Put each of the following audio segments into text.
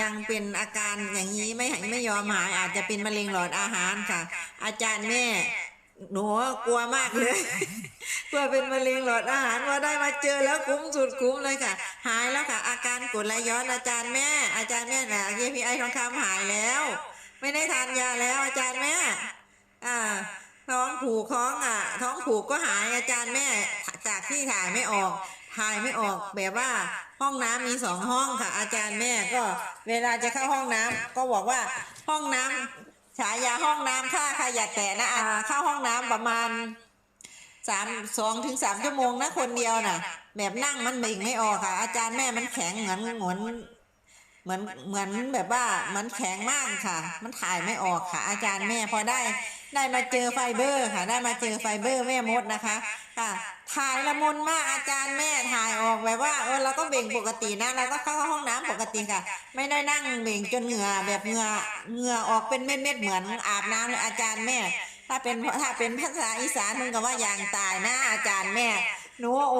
ยังเป็นอาการอย่างนี้ไม่หายไม่ยอมหายอาจจะเป็นมะเร็งหลอดอาหารค่ะ อาจารย์แม่หนูกลัวมากเลยกลัวเป็นมะเร็งหลอดอาหารว่าได้มาเจอแล้วคุ้มสุดคุ้มเลยค่ะ หายแล้วค่ะ อาการกดไหลย้อนอาจารย์แม่ อาจารย์แม่น่ะ KPI ทองคำหายแล้ว ไม่ได้ทานยาแล้วอาจารย์แม่ อ่า ท้องผูกท้องอะ ท้องผูกก็หายอาจารย์แม่จากที่ถ่ายไม่ออก ถ่ายไม่ออกแบบว่าห้องน้ำมีสองห้องค่ะ อาจารย์แม่ก็เวลาจะเข้าห้องน้ำก็บอกว่าห้องน้ำฉายาห้องน้ำถ้าใครอย่าแตะนะอ่าเข้าห้องน้ำประมาณสามสองถึงสามชั่วโมงนะคนเดียวน่ะ แบบนั่งมันเบ่งไม่ออกค่ะ อาจารย์แม่มันแข็งเหมือนเหมือน เหมือนเหมือนแบบว่ามันแข็งมากค่ะ มันถ่ายไม่ออกค่ะ อาจารย์แม่พอได้ ได้มาเจอไฟเบอร์ค่ะ ได้มาเจอไฟเบอร์แม่มดนะคะค่ะถ่ายละมุนมากอาจารย์แม่ถ่ายออกแบบว่าเออเราก็เบ่งปกตินะเราก็เข้าห้องน้ำปกติค่ะ ไม่ได้นั่งเบ่งจนเหงื่อแบบเหงื่อเหงื่อออกเป็นเม็ดๆเหมือนอาบน้ำเลยอาจารย์แม่ ถ้าเป็นถ้าเป็นภาษาอีสานมึงก็ว่าอย่างตายนะอาจารย์แม่หนูโอ้โหหนูได้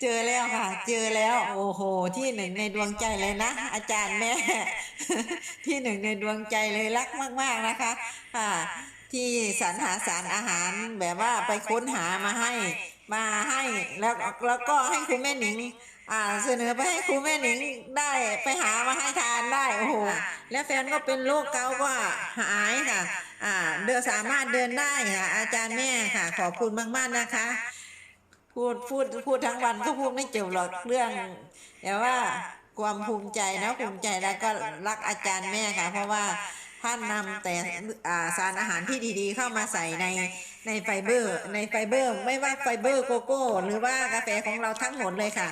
เจอแล้วค่ะ เจอแล้ว โอ้โห ที่หนึ่งในดวงใจเลยนะ อาจารย์แม่ ที่หนึ่งในดวงใจเลยรักมาก ๆนะคะค่ะที่สรรหาสารอาหารแบบว่าไปค้นหามาให้มาให้แล้วแล้วก็ให้คุณแม่หนิงอ่าเสนอไปให้ครูแม่หนิงได้ไปหามาให้ทานได้โอ้โหแล้วแฟนก็เป็นโรคเกาต์ก็หายค่ะ อ่า เดินสามารถเดินได้ค่ะอาจารย์แม่ค่ะ ขอบคุณมากๆนะคะ พูดพูดพูดทั้งวันก็พูดไม่จบหรอกเรื่องแต่ว่าความภูมิใจนะภูมิใจแล้วก็รักอาจารย์แม่ค่ะ เพราะว่าท่านนำแต่สารอาหารที่ดีๆ เข้ามาใส่ในในไฟเบอร์ ในไฟเบอร์ ไม่ว่าไฟเบอร์โกโก้ หรือว่ากาแฟของเราทั้งหมดเลยค่ะ